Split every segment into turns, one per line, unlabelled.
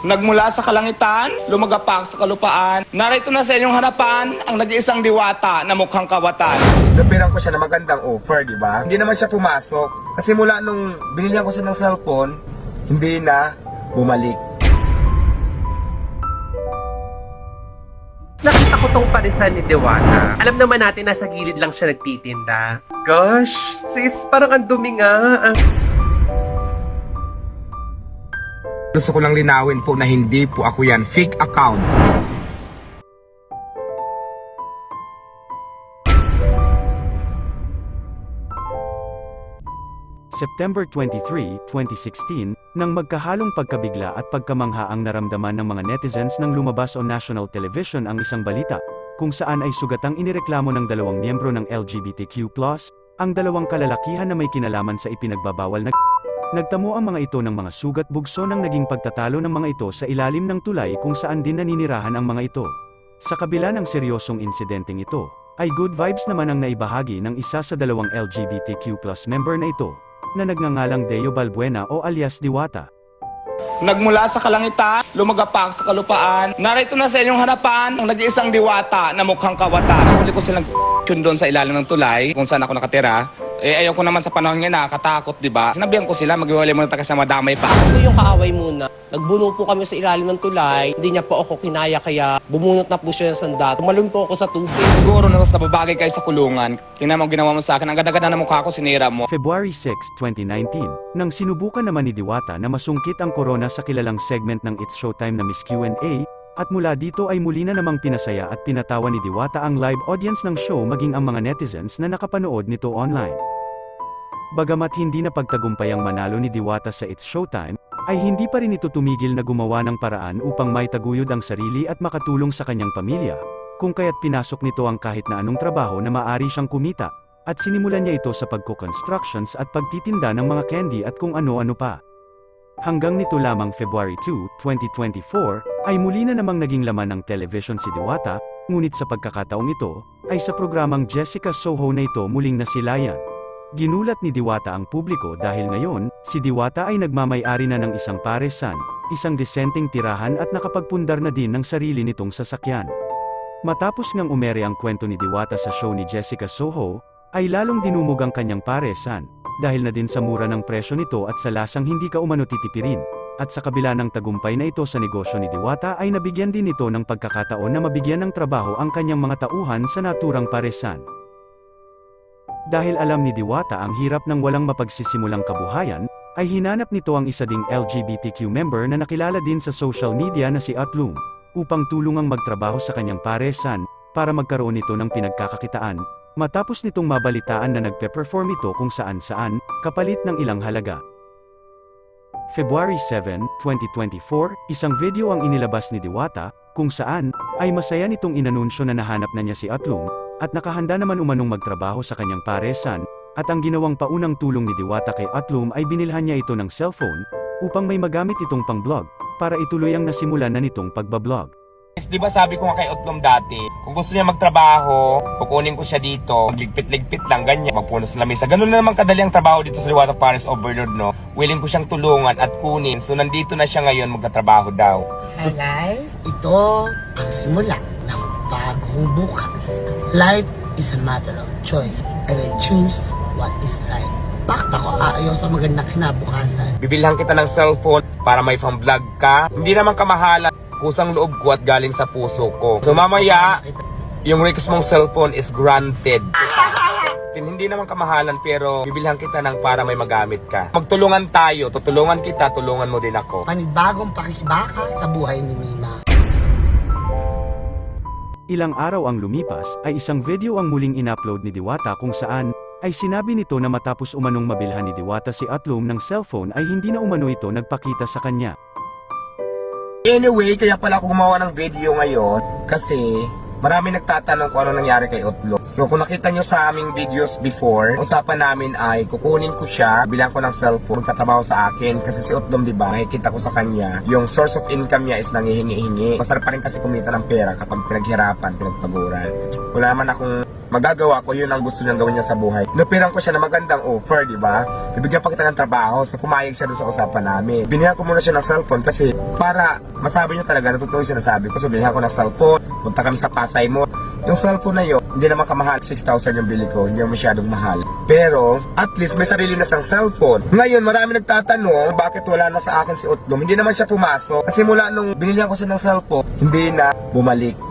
Nagmula sa kalangitan, lumagapak sa kalupaan. Narito na sa inyong harapan ang nag-iisang diwata na mukhang kawatan.
Napiran ko siya na magandang offer, di ba? Hindi naman siya pumasok. Kasi mula nung binilihan ko siya ng cellphone, hindi na bumalik.
Nakita ko tong parisan ni Dewata. Alam naman natin nasa gilid lang siya nagtitinda. Gosh, sis, parang ang dumi nga.
Gusto ko lang linawin po na hindi po ako yan. Fake account.
September 23, 2016, nang magkahalong pagkabigla at pagkamangha ang naramdaman ng mga netizens nang lumabas on national television ang isang balita, kung saan ay sugatang inireklamo ng dalawang miyembro ng LGBTQ+, ang dalawang kalalakihan na may kinalaman sa ipinagbabawal na Nagtamo ang mga ito ng mga sugat bugso ng naging pagtatalo ng mga ito sa ilalim ng tulay kung saan din naninirahan ang mga ito. Sa kabila ng seryosong insidenteng ito, ay good vibes naman ang naibahagi ng isa sa dalawang LGBTQ member na ito, na nagngangalang Deo Balbuena o alias Diwata.
Nagmula sa kalangitan, lumagapak sa kalupaan. Narito na sa inyong harapan ang nag-iisang diwata na mukhang kawatan. Huli ko silang doon sa ilalim ng tulay kung saan ako nakatira. Eh ayaw ko naman sa panahon niya nakakatakot, di ba? Sinabihan ko sila, mag-iwalay muna tayo kasi madamay pa.
Ito yung kaaway muna. Nagbuno po kami sa ilalim ng tulay. Hindi niya po ako kinaya kaya bumunot na po siya ng sandat. Tumalon po ako sa tubig.
Siguro na mas nababagay kayo sa kulungan. Tingnan mo ang ginawa mo sa akin. Ang ganda-ganda na mukha ko, sinira mo.
February 6, 2019, nang sinubukan naman ni Diwata na masungkit ang korona sa kilalang segment ng It's Showtime na Miss Q&A, at mula dito ay muli na namang pinasaya at pinatawa ni Diwata ang live audience ng show maging ang mga netizens na nakapanood nito online. Bagamat hindi na pagtagumpay ang manalo ni Diwata sa It's Showtime, ay hindi pa rin ito tumigil na gumawa ng paraan upang may taguyod ang sarili at makatulong sa kanyang pamilya, kung kaya't pinasok nito ang kahit na anong trabaho na maaari siyang kumita, at sinimulan niya ito sa pagko-constructions at pagtitinda ng mga candy at kung ano-ano pa. Hanggang nito lamang February 2, 2024, ay muli na namang naging laman ng television si Diwata, ngunit sa pagkakataong ito, ay sa programang Jessica Soho na ito muling nasilayan. Ginulat ni Diwata ang publiko dahil ngayon, si Diwata ay nagmamay-ari na ng isang paresan, isang disenteng tirahan at nakapagpundar na din ng sarili nitong sasakyan. Matapos ngang umere ang kwento ni Diwata sa show ni Jessica Soho, ay lalong dinumog ang kanyang paresan, dahil na din sa mura ng presyo nito at sa lasang hindi ka umano titipirin. At sa kabila ng tagumpay na ito sa negosyo ni Diwata ay nabigyan din ito ng pagkakataon na mabigyan ng trabaho ang kanyang mga tauhan sa naturang paresan. Dahil alam ni Diwata ang hirap ng walang mapagsisimulang kabuhayan, ay hinanap nito ang isa ding LGBTQ member na nakilala din sa social media na si Atlum, upang tulungang magtrabaho sa kanyang paresan, para magkaroon nito ng pinagkakakitaan, matapos nitong mabalitaan na nagpe-perform ito kung saan-saan, kapalit ng ilang halaga. February 7, 2024, isang video ang inilabas ni Diwata, kung saan, ay masaya nitong inanunsyo na nahanap na niya si Atlum, at nakahanda naman umanong magtrabaho sa kanyang paresan, at ang ginawang paunang tulong ni Diwata kay Atlum ay binilhan niya ito ng cellphone, upang may magamit itong pang-vlog, para ituloy ang nasimulan na nitong pagbablog.
Di ba sabi ko nga kay Otlom dati, kung gusto niya magtrabaho, kukunin ko siya dito, magligpit-ligpit lang, ganyan, magpunas ng lamesa. Ganun na naman kadali ang trabaho dito sa Liwata Paris Overlord, no? Willing ko siyang tulungan at kunin. So, nandito na siya ngayon magtatrabaho daw.
Hi guys, ito ang simula ng bagong bukas. Life is a matter of choice and I choose what is right. Bakit ako aayaw sa magandang kinabukasan?
Bibilhan kita ng cellphone para may pang-vlog ka. Hindi naman kamahalan. Kusang loob ko at galing sa puso ko. So mamaya, yung request mong cellphone is granted. Hindi naman kamahalan pero bibilhan kita ng para may magamit ka. Magtulungan tayo, tutulungan kita, tulungan mo din ako.
Panibagong pakikibaka sa buhay ni Mima.
Ilang araw ang lumipas, ay isang video ang muling inupload ni Diwata kung saan, ay sinabi nito na matapos umanong mabilhan ni Diwata si Atlum ng cellphone ay hindi na umano ito nagpakita sa kanya.
Anyway, kaya pala ako gumawa ng video ngayon kasi marami nagtatanong kung ano nangyari kay Otlo. So kung nakita nyo sa aming videos before, usapan namin ay kukunin ko siya, bilang ko ng cellphone, katrabaho sa akin kasi si Otlom, di ba, nakikita ko sa kanya, yung source of income niya is nangihingi-hingi. Masarap pa rin kasi kumita ng pera kapag pinaghirapan, pinagpaguran. Wala man akong magagawa ko yun ang gusto niyang gawin niya sa buhay. Napiran ko siya na magandang offer, di ba? Bibigyan pa kita ng trabaho, so pumayag siya doon sa usapan namin. Binihan ko muna siya ng cellphone kasi para masabi niya talaga na totoo yung sinasabi ko. So binihan ko ng cellphone, punta kami sa Pasay mo. Yung cellphone na yun, hindi naman kamahal. 6,000 yung bili ko, hindi masyadong mahal. Pero, at least may sarili na siyang cellphone. Ngayon, marami nagtatanong, bakit wala na sa akin si Utlom? Hindi naman siya pumasok. Kasi mula nung binilihan ko siya ng cellphone, hindi na bumalik.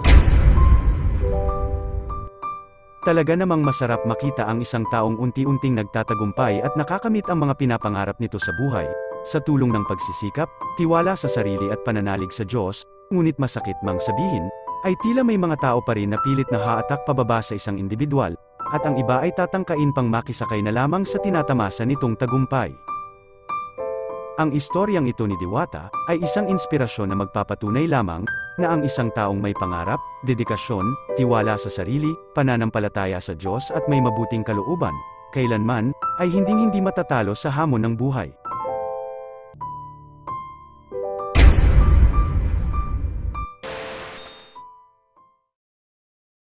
Talaga namang masarap makita ang isang taong unti-unting nagtatagumpay at nakakamit ang mga pinapangarap nito sa buhay, sa tulong ng pagsisikap, tiwala sa sarili at pananalig sa Diyos, ngunit masakit mang sabihin, ay tila may mga tao pa rin na pilit na haatak pababa sa isang individual, at ang iba ay tatangkain pang makisakay na lamang sa tinatamasa nitong tagumpay. Ang istoryang ito ni Diwata ay isang inspirasyon na magpapatunay lamang na ang isang taong may pangarap, dedikasyon, tiwala sa sarili, pananampalataya sa Diyos at may mabuting kalooban, kailanman ay hinding-hindi matatalo sa hamon ng buhay.